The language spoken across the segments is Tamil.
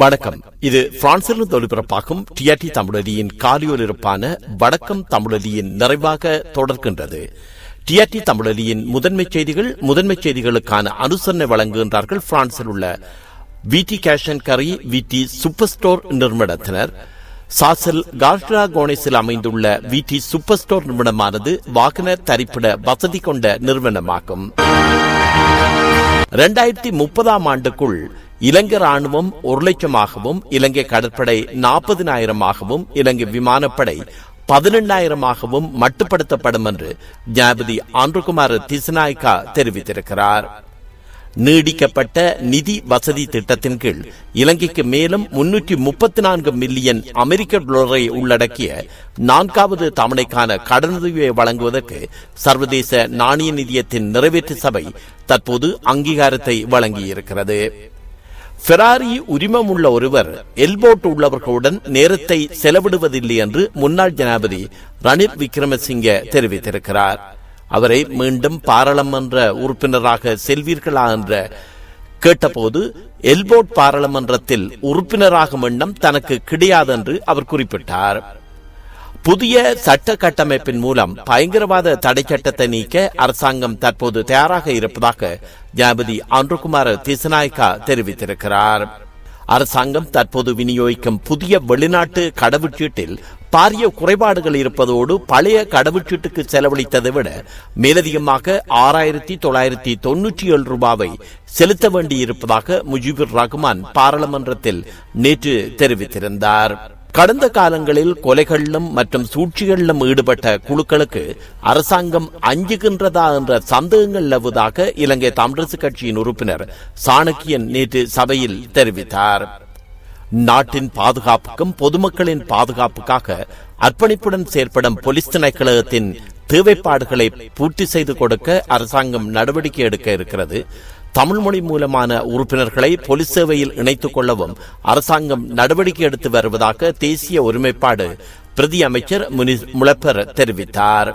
வணக்கம். இது பிரான்சிலிருந்து ஒளிபரப்பாகும் டிஆர்டி தமிழொலியின் காலியொலிருப்பான வடக்கம் தமிழொலியின் நிறைவாக தொடர்கின்றது. டிஆர்டி தமிழொலியின் முதன்மை செய்திகள் முதன்மை செய்திகளுக்கான அனுசரணை வழங்குகின்றார்கள் பிரான்சில் உள்ள விடி கேஷன் கரி விடி சூப்பர் ஸ்டோர் நிறுவனத்தினர். சாசல் கார்ட்ரா கோனேஸில் அமைந்துள்ள விடி சூப்பர் ஸ்டோர் நிறுவனமானது வாகன தரிப்பிட வசதி கொண்ட நிறுவனமாகும். இரண்டாயிரத்தி முப்பதாம் ஆண்டுக்குள் இலங்கை ராணுவம் ஒரு லட்சமாகவும் இலங்கை கடற்படை நாற்பதினாயிரமாகவும் இலங்கை விமானப்படை பதினெண்ணாயிரமாகவும் மட்டுப்படுத்தப்படும் என்று ஜனாபதி ஆண்டுகுமார் திசநாய்கா தெரிவித்திருக்கிறார். நீடிக்கப்பட்ட நிதி வசதி திட்டத்தின் கீழ் இலங்கைக்கு மேலும் முன்னூற்றி முப்பத்தி நான்கு மில்லியன் அமெரிக்க டாலரை உள்ளடக்கிய நான்காவது தவணைக்கான கடனுதவியை வழங்குவதற்கு சர்வதேச நாணய நிதியத்தின் நிறைவேற்று சபை தற்போது அங்கீகாரத்தை வழங்கியிருக்கிறது. ஃபெராரி உரிமம் உள்ள ஒருவர் எல்போட் உள்ளவர்களுடன் நேரத்தை செலவிடுவதில்லை என்று முன்னாள் ஜனாபதி ரணில் விக்ரமசிங்க தெரிவித்திருக்கிறார். அவரை மீண்டும் பாராளுமன்ற உறுப்பினராக செல்வீர்களா என்ற கேட்டபோது எல்போட் பாராளுமன்றத்தில் உறுப்பினராகும் எண்ணம் தனக்கு கிடையாது என்று அவர் குறிப்பிட்டார். புதிய சட்ட கட்டமைப்பின் மூலம் பயங்கரவாத தடை சட்டத்தை நீக்க அரசாங்கம் தற்போது தயாராக இருப்பதாக ஜனாபதி அன்றுகுமார் திசநாயக்கா தெரிவித்திருக்கிறார். அரசாங்கம் தற்போது விநியோகிக்கும் புதிய வெளிநாட்டு கடவுச்சீட்டில் பாரிய குறைபாடுகள் இருப்பதோடு பழைய கடவுச்சீட்டுக்கு செலவழித்ததை விட மேலதிகமாக ஆறாயிரத்தி தொள்ளாயிரத்தி தொன்னூற்றி ஏழு ரூபாவை செலுத்த வேண்டியிருப்பதாக முஜிபுர் ரஹ்மான் பாராளுமன்றத்தில் நேற்று தெரிவித்திருந்தார். கடந்த காலங்களில் கொலைகளிலும் மற்றும் சூழ்ச்சிகளிலும் ஈடுபட்ட குழுக்களுக்கு அரசாங்கம் அஞ்சுகின்றதா என்ற சந்தேகங்கள் நிலவுவதாக இலங்கை தமிழரசு கட்சியின் உறுப்பினர் சாணக்கியன் நேற்று சபையில் தெரிவித்தார். நாட்டின் பாதுகாப்புக்கும் பொதுமக்களின் பாதுகாப்புக்காக அர்ப்பணிப்புடன் செயற்படும் போலீஸ் திணைக்கழகத்தின் தேவைப்பாடுகளை பூர்த்தி செய்து கொடுக்க அரசாங்கம் நடவடிக்கை எடுக்க இருக்கிறது. தமிழ் மொழி மூலமான உறுப்பினர்களை போலீஸ் சேவையில் இணைத்துக் கொள்ளவும் அரசாங்கம் நடவடிக்கை எடுத்து வருவதாக தேசிய ஒருமைப்பாடு பிரதி அமைச்சர் முளப்பர் தெரிவித்தார்.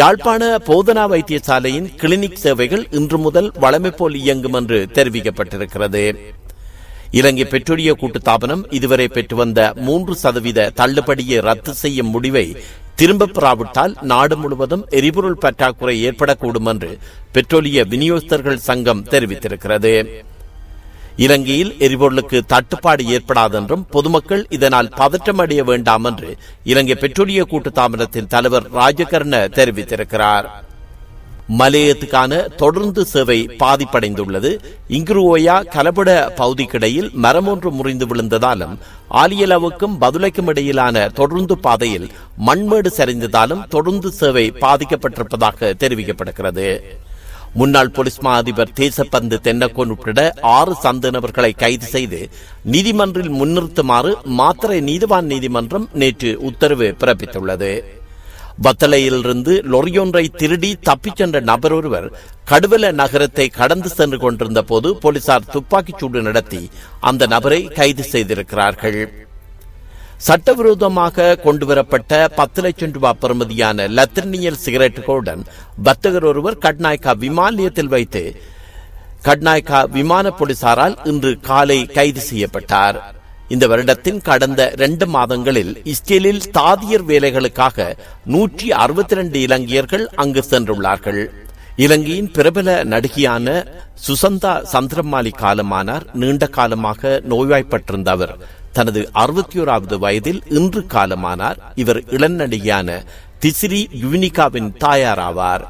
யாழ்ப்பாண போதனா வைத்தியசாலையின் கிளினிக் சேவைகள் இன்று முதல் வளமை போல் இயங்கும் என்று தெரிவிக்கப்பட்டிருக்கிறது. இலங்கை பெட்ரோலிய கூட்டுத்தாபனம் இதுவரை பெற்று வந்த மூன்று சதவீத தள்ளுபடியை ரத்து செய்யும் முடிவை திரும்ப பெறாவிட்டால் நாடு முழுவதும் எரிபொருள் பற்றாக்குறை ஏற்படக்கூடும் என்று பெட்ரோலிய விநியோகஸ்தர்கள் சங்கம் தெரிவித்திருக்கிறது. இலங்கையில் எரிபொருளுக்கு தட்டுப்பாடு ஏற்படாதென்றும் பொதுமக்கள் இதனால் பதற்றம் அடைய வேண்டாம் என்று இலங்கை பெட்ரோலிய கூட்டு தாமதத்தின் தலைவர் ராஜகர்ண தெரிவித்திருக்கிறார். மலையத்துக்கான தொடர்ந்து சேவை பாதிப்படைந்துள்ளது. இங்குருவோயா கலபட பகுதிக்கிடையில் மரம் ஒன்று முறிந்து விழுந்ததாலும் ஆலியலவுக்கும் பதுளைக்கும் இடையிலான தொடர்ந்து பாதையில் மண்மேடு சரிந்ததாலும் தொடர்ந்து சேவை பாதிக்கப்பட்டிருப்பதாக தெரிவிக்கப்படுகிறது. முன்னாள் போலீஸ் மா அதிபர் தேசப்பந்து தென்னக்கோன் உட்பட ஆறு சந்தனவர்களை கைது செய்து நீதிமன்றில் முன்னிறுத்துமாறு மாத்திரை நீதிவான் நீதிமன்றம் நேற்று உத்தரவு பிறப்பித்துள்ளது. வத்தலையிலிருந்து லொரியொன்றை திருடி தப்பிச் சென்ற நபர் ஒருவர் கடுவல நகரத்தை கடந்து சென்று கொண்டிருந்த போது போலீசார் துப்பாக்கிச் சூடு நடத்தி அந்த நபரை கைது செய்திருக்கிறார்கள். சட்டவிரோதமாக கொண்டுவரப்பட்ட பத்து லட்சம் ரூபாய் பெறுமதியான லத்திரனியல் சிகரெட்டுகளுடன் வர்த்தகர் ஒருவர் கட்நாயக்கா விமான நிலையத்தில் வைத்து கட்நாயக்கா விமான போலீசாரால் இன்று காலை கைது செய்யப்பட்டார். இந்த வருடத்தின் கடந்த இரண்டு மாதங்களில் இஸ்ரேலில் தாதியர் வேலைகளுக்காக நூற்றி அறுபத்தி ரெண்டு இலங்கையர்கள் அங்கு சென்றுள்ளார்கள். இலங்கையின் பிரபல நடிகையான சுசந்தா சந்திரமாலி காலமானார் நீண்ட காலமாக நோய்வாய்ப்பட்டிருந்த அவர் தனது அறுபத்தி ஓராவது வயதில் இன்று காலமானார். இவர் இளநடிகையான திசிரி யுனிகாவின் தாயாராவார்.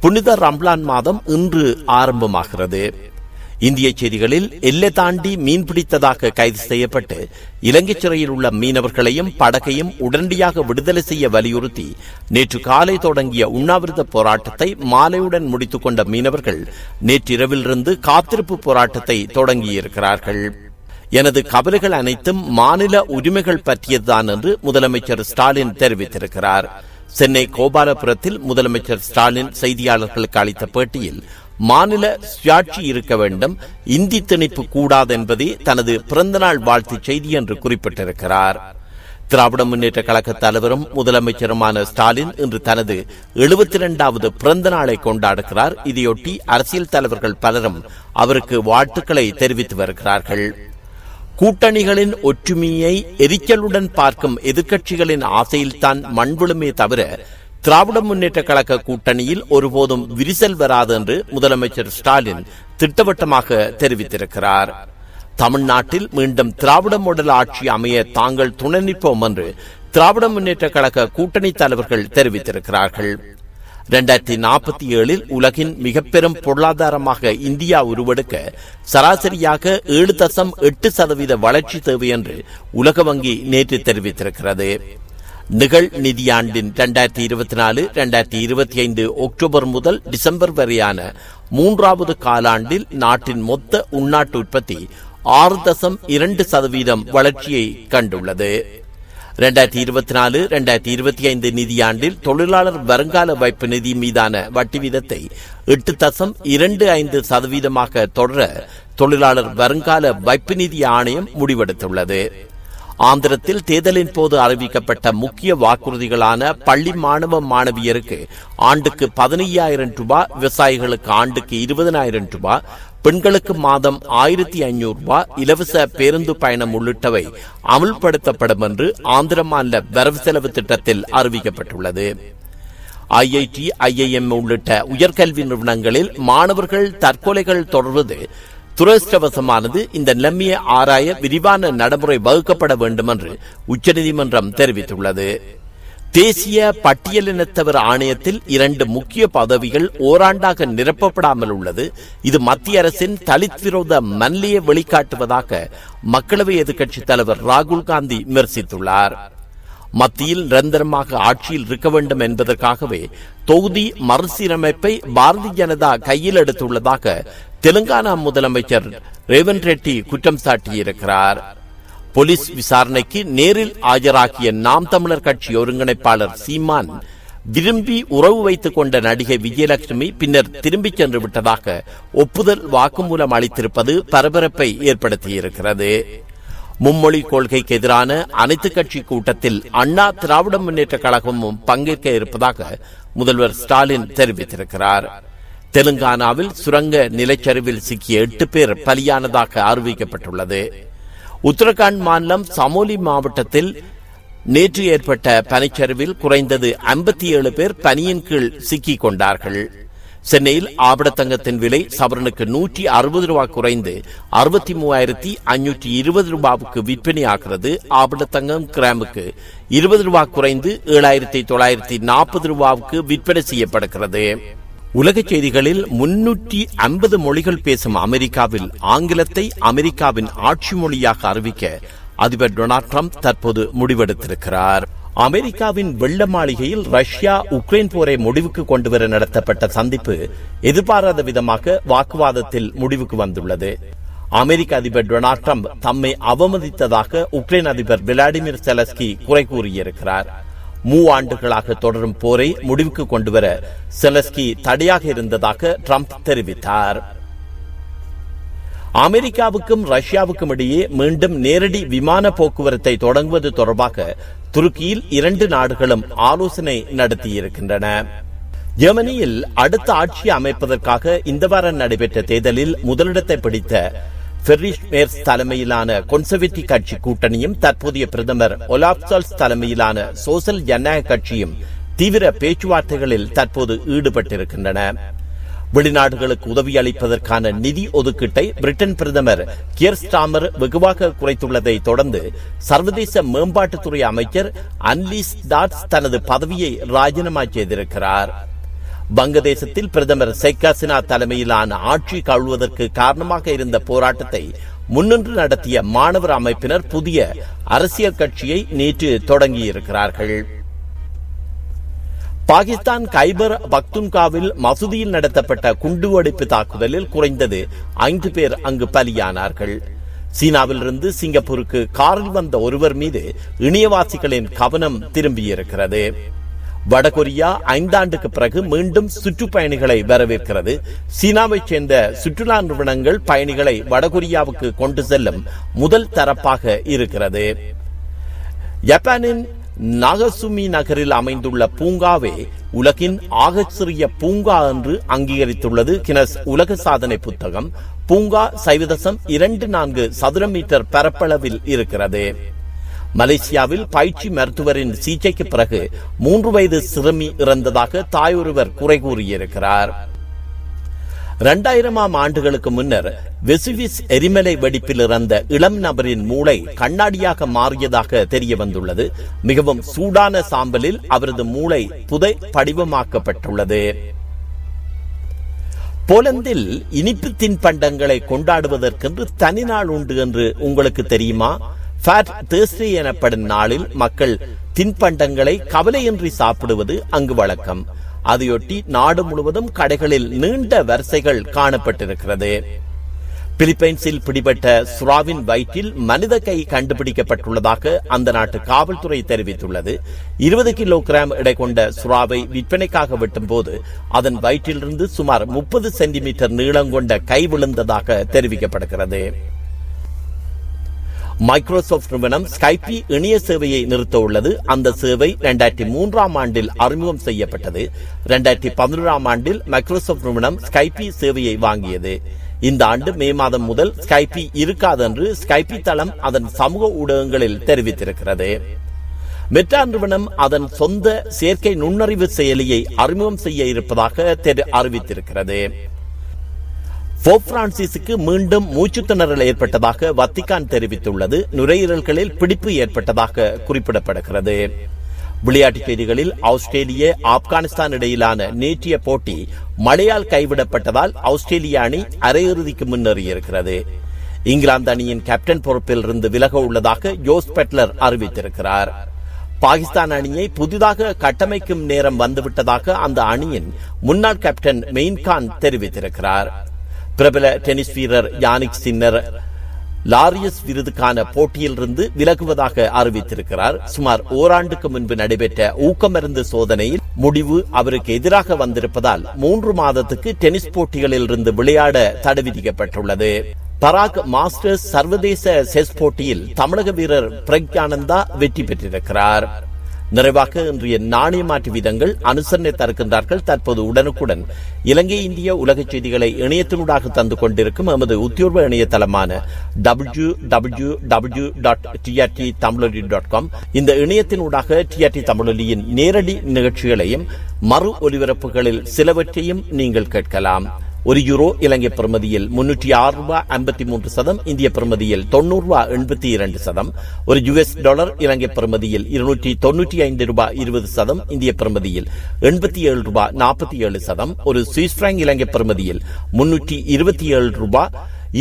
புனித ரம்லான் மாதம் இன்று ஆரம்பமாகிறது. இந்திய செய்திகளில் எல்லை தாண்டி மீன் பிடித்ததாக கைது செய்யப்பட்டு இலங்கை சிறையில் உள்ள மீனவர்களையும் படகையும் உடனடியாக விடுதலை செய்ய வலியுறுத்தி நேற்று காலை தொடங்கிய உண்ணாவிரத போராட்டத்தை மாலையுடன் முடித்துக் கொண்ட மீனவர்கள் நேற்றிரவிலிருந்து காத்திருப்பு போராட்டத்தை தொடங்கியிருக்கிறார்கள். எனது கவலைகள் அனைத்தும் மாநில உரிமைகள் பற்றியதுதான் என்று முதலமைச்சர் ஸ்டாலின் தெரிவித்திருக்கிறார். சென்னை கோபாலபுரத்தில் முதலமைச்சர் ஸ்டாலின் செய்தியாளர்களுக்கு அளித்த பேட்டியில் மாநில சுயாட்சி இருக்க வேண்டும். இந்தி திணிப்பு கூடாது என்பதே தனது பிறந்தநாள் வாழ்த்து செய்தி என்று குறிப்பிட்டிருக்கிறார். திராவிட முன்னேற்ற கழக தலைவரும் முதலமைச்சருமான ஸ்டாலின் இன்று தனது எழுபத்தி இரண்டாவது பிறந்த நாளை கொண்டாடுகிறார். இதையொட்டி அரசியல் தலைவர்கள் பலரும் அவருக்கு வாழ்த்துக்களை தெரிவித்து வருகிறார்கள். கூட்டணிகளின் ஒற்றுமையை எரிச்சலுடன் பார்க்கும் எதிர்க்கட்சிகளின் ஆசையில்தான் மண்புழுமே தவிர திராவிட முன்னேற்ற கழக கூட்டணியில் ஒருபோதும் விரிசல் வராது என்று முதலமைச்சர் ஸ்டாலின் திட்டவட்டமாக தெரிவித்திருக்கிறார். தமிழ்நாட்டில் மீண்டும் திராவிட மாடல் ஆட்சி அமைய தாங்கள் துணை நிற்போம் என்று திராவிட முன்னேற்ற கழக கூட்டணி தலைவர்கள் தெரிவித்திருக்கிறார்கள். இரண்டாயிரத்தி நாற்பத்தி ஏழில் உலகின் மிக பெரும் பொருளாதாரமாக இந்தியா உருவெடுக்க சராசரியாக ஏழு தசம் எட்டு சதவீத வளர்ச்சி தேவை என்று உலக வங்கி நேற்று தெரிவித்திருக்கிறது. நிகழ் நிதியாண்டின் இரண்டாயிரத்தி இருபத்தி நாலு இரண்டாயிரத்தி இருபத்தி ஐந்து அக்டோபர் முதல் டிசம்பர் வரையான மூன்றாவது காலாண்டில் நாட்டின் மொத்த உள்நாட்டு உற்பத்தி ஆறு தசம் இரண்டு சதவீதம் வளர்ச்சியை கண்டுள்ளது. இரண்டாயிரத்தி இருபத்தி நாலு இரண்டாயிரத்தி இருபத்தி ஐந்து நிதியாண்டில் தொழிலாளர் வருங்கால வைப்பு நிதி மீதான வட்டி வீதத்தை எட்டு தசம் இரண்டு ஐந்து சதவீதமாக தொடர தொழிலாளர் வருங்கால வைப்பு நிதி ஆணையம் முடிவெடுத்துள்ளது. ஆந்திரத்தில் தேர்தலின் போது அறிவிக்கப்பட்ட முக்கிய வாக்குறுதிகளான பள்ளி மாணவ மாணவியருக்கு ஆண்டுக்கு பதினையாயிரம் ரூபாய் விவசாயிகளுக்கு ஆண்டுக்கு இருபதனாயிரம் ரூபாய் பெண்களுக்கு மாதம் ஆயிரத்தி ஐநூறு ரூபாய் இலவச பேருந்து பயணம் உள்ளிட்டவை அமுல்படுத்தப்படும் என்று ஆந்திர மாநில வரவு செலவு திட்டத்தில் அறிவிக்கப்பட்டுள்ளது. ஐஐடி ஐஐஎம் உள்ளிட்ட உயர்கல்வி நிறுவனங்களில் மாணவர்கள் தற்கொலைகள் தொடர்வது துரதிருஷ்டவசமானது இந்த நிலைமையை ஆராய விரிவான நடைமுறை வகுக்கப்பட வேண்டும் என்று உச்சநீதிமன்றம் தெரிவித்துள்ளது. தேசிய பட்டியலினத்தவர் ஆணையத்தில் இரண்டு முக்கிய பதவிகள் ஓராண்டாக நிரப்பப்படாமல் உள்ளது. இது மத்திய அரசின் தலித் விரோத மல்லியை வெளிக்காட்டுவதாக மக்களவை எதிர்க்கட்சித் தலைவர் ராகுல் காந்தி விமர்சித்துள்ளார். மத்தியில் நிரந்தரமாக ஆட்சியில் இருக்க வேண்டும் என்பதற்காகவே தொகுதி மறுசீரமைப்பை பாரதிய ஜனதா கையில் எடுத்துள்ளதாக தெலுங்கானா முதலமைச்சர் ரேவன் ரெட்டி குற்றம் சாட்டியிருக்கிறார். போலீஸ் விசாரணைக்கு நேரில் ஆஜராகிய நாம் தமிழர் கட்சி ஒருங்கிணைப்பாளர் சீமான் விரும்பி உறவு வைத்துக் கொண்ட நடிகை விஜயலட்சுமி பின்னர் திரும்பிச் சென்று விட்டதாக ஒப்புதல் வாக்குமூலம் அளித்திருப்பது பரபரப்பை ஏற்படுத்தியிருக்கிறது. மும்மொழி கொள்கைக்கு எதிரான அனைத்து கட்சி கூட்டத்தில் அண்ணா திராவிட முன்னேற்ற கழகமும் பங்கேற்க இருப்பதாக முதல்வர் ஸ்டாலின் தெரிவித்திருக்கிறார். தெலுங்கானாவில் சுரங்க நிலச்சரிவில் சிக்கிய எட்டு பேர் பலியானதாக அறிவிக்கப்பட்டுள்ளது. உத்தரகாண்ட் மாநிலம் சமோலி மாவட்டத்தில் நேற்று ஏற்பட்ட பனிச்சரிவில் குறைந்தது ஐம்பத்தி ஏழு பேர் பனியின் கீழ் சிக்கிக் கொண்டார்கள். சென்னையில் ஆபடத்தங்கத்தின் விலை சவரனுக்கு நூற்றி அறுபது ரூபாய் குறைந்து அறுபத்தி மூவாயிரத்தி ஐநூற்றி இருபது ரூபாவுக்கு விற்பனையாகிறது. ஆபடத்தங்கம் கிராமுக்கு இருபது ரூபாய் குறைந்து ஏழாயிரத்தி தொள்ளாயிரத்தி நாற்பது ரூபாவுக்கு விற்பனை செய்யப்படுகிறது. உலக செய்திகளில் முன்னூற்றி ஐம்பது மொழிகள் பேசும் அமெரிக்காவில் ஆங்கிலத்தை அமெரிக்காவின் ஆட்சி மொழியாக அறிவிக்க அதிபர் டொனால்ட் ட்ரம்ப் தற்போது முடிவெடுத்திருக்கிறார். அமெரிக்காவின் வெள்ள மாளிகையில் ரஷ்யா உக்ரைன் போரை முடிவுக்கு கொண்டுவர நடத்தப்பட்ட சந்திப்பு எதிர்பாராத விதமாக வாக்குவாதத்தில் முடிவுக்கு வந்துள்ளது. அமெரிக்க அதிபர் டொனால்ட் ட்ரம்ப் தம்மை அவமதித்ததாக உக்ரைன் அதிபர் விளாடிமிர் செலஸ்கி குறை கூறியிருக்கிறார். மூவாண்டுகளாக தொடரும் போரை முடிவுக்கு கொண்டுவர செலஸ்கி தடையாக இருந்ததாக ட்ரம்ப் தெரிவித்தார். அமெரிக்காவுக்கும் ரஷ்யாவுக்கும் இடையே மீண்டும் நேரடி விமான போக்குவரத்தை தொடங்குவது தொடர்பாக துருக்கியில் இரண்டு நாடுகளும் ஆலோசனை நடத்தியிருக்கின்றன. ஜெர்மனியில் அடுத்த ஆட்சி அமைப்பதற்காக இந்த வாரம் நடைபெற்ற தேர்தலில் முதலிடத்தை பிடித்த ஃபெர்ரிஷ் மேர்ஸ் தலைமையிலான கொன்சர்வேட்டிவ் கட்சி கூட்டணியும் தற்போதைய பிரதமர் ஒலாப்சால்ஸ் தலைமையிலான சோசல் ஜனநாயக கட்சியும் தீவிர பேச்சுவார்த்தைகளில் தற்போது ஈடுபட்டிருக்கின்றன. வெளிநாடுகளுக்கு உதவி அளிப்பதற்கான நிதி ஒதுக்கீட்டை பிரிட்டன் பிரதமர் கியர் ஸ்டாமர் வெகுவாக குறைத்துள்ளதை தொடர்ந்து சர்வதேச மேம்பாட்டுத்துறை அமைச்சர் அன்லிஸ் டாட்ஸ் தனது பதவியை ராஜினாமா செய்திருக்கிறார். வங்கதேசத்தில் பிரதமர் ஷேக் ஹசினா தலைமையிலான ஆட்சி கழுவதற்கு காரணமாக இருந்த போராட்டத்தை முன்னின்று நடத்திய மாணவர் அமைப்பினர் புதிய அரசியல் கட்சியை நேற்று தொடங்கியிருக்கிறார்கள். பாகிஸ்தான் கைபர் பக்துன்காவில் மசூதியில் நடத்தப்பட்ட குண்டுவெடிப்பு தாக்குதலில் குறைந்தது ஐந்து பேர் அங்கு பலியானார்கள். சீனாவிலிருந்து சிங்கப்பூருக்கு காரில் வந்த ஒருவர் மீது இணையவாசிகளின் கவனம் திரும்பியிருக்கிறது. வடகொரியா ஐந்தாண்டுக்கு பிறகு மீண்டும் சுற்றுப்பயணிகளை வரவேற்கிறது. சீனாவைச் சேர்ந்த சுற்றுலா நிறுவனங்கள் பயணிகளை வடகொரியாவுக்கு கொண்டு செல்லும் முதல் தரப்பாக இருக்கிறது. ஜப்பானின் நாகசுமி நகரில் அமைந்துள்ள பூங்காவே உலகின் ஆகச்சிறிய பூங்கா என்று அங்கீகரித்துள்ளது. கினஸ் உலக சாதனை புத்தகம். பூங்கா சைவதசம் இரண்டு நான்கு சதுர மீட்டர் பரப்பளவில் இருக்கிறது. மலேசியாவில் பயிற்சி மருத்துவரின் சிகிச்சைக்கு பிறகு மூன்று வயது சிறுமி இறந்ததாக தாயொருவர் குறை கூறியிருக்கிறார். இரண்டாயிரமாம் ஆண்டுகளுக்கு முன்னர் வெசுவிஸ் எரிமலை வெடிப்பில் இறந்த இளம் நபரின் மூளை கண்ணாடியாக மாறியதாக தெரிய வந்துள்ளது. மிகவும் சூடான சாம்பலில் அவரது மூளை புதை படிவமாக்கப்பட்டுள்ளது. போலந்தில் இனிப்பு தின்பண்டங்களை கொண்டாடுவதற்கென்று தனி நாள் உண்டு என்று உங்களுக்கு தெரியுமா? ஃபேட் தேர்ஸ்டே எனப்படும் நாளில் மக்கள் தின்பண்டங்களை கவலையின்றி சாப்பிடுவது அங்கு வழக்கம். அதையொட்டி நாடு முழுவதும் கடைகளில் நீண்ட வரிசைகள் காணப்பட்டிருக்கிறது. பிலிப்பைன்ஸில் பிடிபட்ட சுறாவின் வயிற்றில் மனித கை கண்டுபிடிக்கப்பட்டுள்ளதாக அந்த நாட்டு காவல்துறை தெரிவித்துள்ளது. இருபது கிலோகிராம் எடை கொண்ட சுறாவை விற்பனைக்காக வெட்டும் போது அதன் வயிற்றிலிருந்து சுமார் முப்பது சென்டிமீட்டர் நீளம் கொண்ட கை விழுந்ததாக தெரிவிக்கப்படுகிறது. மைக்ரோசாப்ட் நிறுவனம் ஸ்கைபி இணைய சேவையை நிறுத்த உள்ளது. அந்த சேவை இரண்டாயிரத்தி மூன்றாம் ஆண்டில் அறிமுகம் செய்யப்பட்டது. இரண்டாயிரத்தி பதினோராம் ஆண்டில் மைக்ரோசாப்ட் நிறுவனம் ஸ்கைப்பி சேவையை வாங்கியது. இந்த ஆண்டு மே மாதம் முதல் ஸ்கைப்பி இருக்காது என்று ஸ்கைப்பி தளம் அதன் சமூக ஊடகங்களில் தெரிவித்திருக்கிறது. மெட்டா நிறுவனம் அதன் சொந்த செயற்கை நுண்ணறிவு செயலியை அறிமுகம் செய்ய இருப்பதாக அறிவித்திருக்கிறது. போப் பிரான்சிஸுக்கு மீண்டும் மூச்சு திணறல் ஏற்பட்டதாக வத்திகான் தெரிவித்துள்ளது. நுரையீரல்களில் பிடிப்பு ஏற்பட்டதாக குறிப்பிடப்படுகிறது. விளையாட்டுச் செய்திகளில் ஆஸ்திரேலிய ஆப்கானிஸ்தான் இடையிலான நேற்றைய போட்டி மழையால் கைவிடப்பட்டதால் ஆஸ்திரேலிய அணி அரையிறுதிக்கு முன்னேறியிருக்கிறது. இங்கிலாந்து அணியின் கேப்டன் பொறுப்பில் இருந்து விலக உள்ளதாக ஜோஸ் பெட்லர் அறிவித்திருக்கிறார். பாகிஸ்தான் அணியை புதிதாக கட்டமைக்கும் நேரம் வந்துவிட்டதாக அந்த அணியின் முன்னாள் கேப்டன் மெயின்கான் தெரிவித்திருக்கிறார். பிரபல டென்னிஸ் வீரர் யானிக் சின்னர் லாரியஸ் விருதுக்கான போட்டியிலிருந்து விலகுவதாக அறிவித்திருக்கிறார். சுமார் ஓராண்டுக்கு முன்பு நடைபெற்ற ஊக்கமருந்து சோதனையில் முடிவு அவருக்கு எதிராக வந்திருப்பதால் மூன்று மாதத்துக்கு டென்னிஸ் போட்டிகளில் இருந்து விளையாட தடை விதிக்கப்பட்டுள்ளது. பராக் மாஸ்டர்ஸ் சர்வதேச செஸ் போட்டியில் தமிழக வீரர் பிரக்யானந்தா வெற்றி பெற்றிருக்கிறார். நிறைவாக இன்றைய நாணய மாற்று வீதங்கள் அனுசரணை தருகின்றார்கள் தற்போது உடனுக்குடன். இலங்கை இந்திய உலக செய்திகளை இணையத்தினூடாக தந்து கொண்டிருக்கும் எமது உத்தியோர்வ இணையதளமான W W W dot TRT Tamizholi dot com இந்த இணையத்தினூடாக டிஆர்டி தமிழொலியின் நேரடி நிகழ்ச்சிகளையும் மறு ஒலிபரப்புகளில் சிலவற்றையும் நீங்கள் கேட்கலாம். ஒரு யூரோ இலங்கை பிரமதியில் முன்னூற்றி ஆறு ரூபாய் ஐம்பத்தி மூன்று சதம் இந்திய பிரமதியில் தொண்ணூறு ரூபாய் எண்பத்தி இரண்டு சதம். ஒரு யுஎஸ் டாலர் இலங்கை பிரமதியில் இருநூற்றி தொன்னூற்றி ஐந்து ரூபாய் இருபது சதம் இந்திய பிரமதியில் எண்பத்தி ஏழு ரூபாய் நாற்பத்தி ஏழு சதம். ஒரு சுவிஸ் பிராங்க் இலங்கை பிரமதியில் முன்னூற்றி இருபத்தி ஏழு ரூபாய்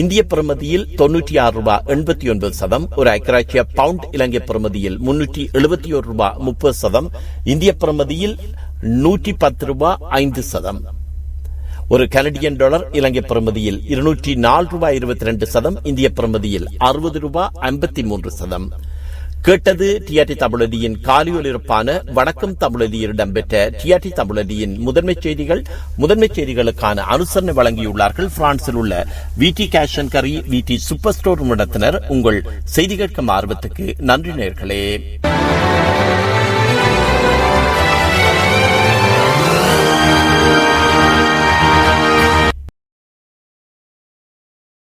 இந்திய பிரமதியில் தொன்னூற்றி ஆறு ரூபாய் எண்பத்தி ஒன்பது சதம். ஒரு ஐக்கராட்சிய பவுண்ட் இலங்கை பிரமதியில் முன்னூற்றி எழுபத்தி ஒரு ரூபாய் முப்பது சதம் இந்திய பிரமதியில் நூற்றி பத்து ரூபாய் ஐந்து சதம். ஒரு கனடியன் டாலர் இலங்கை பிரமதியில் இருநூற்றி நாலு ரூபாய் இருபத்தி ரெண்டு சதம் இந்திய பிரமதியில் அறுபது ரூபாய் ஐம்பத்தி மூன்று சதம். கேட்டது டிஆர்டி தமிழதியின் காலியொலிருப்பான வணக்கம் தமிழடியில் இடம்பெற்ற டிஆர்டி தமிழடியின் முதன்மை செய்திகள் முதன்மை செய்திகளுக்கான அனுசரணை வழங்கியுள்ளார்கள். பிரான்சில் உள்ள விடி கேஷ் கேஷன் கரி விடி சூப்பர் ஸ்டோர் நடத்தினர். உங்கள் செய்தி கேட்கும் ஆர்வத்துக்கு நன்றி நேர்களே.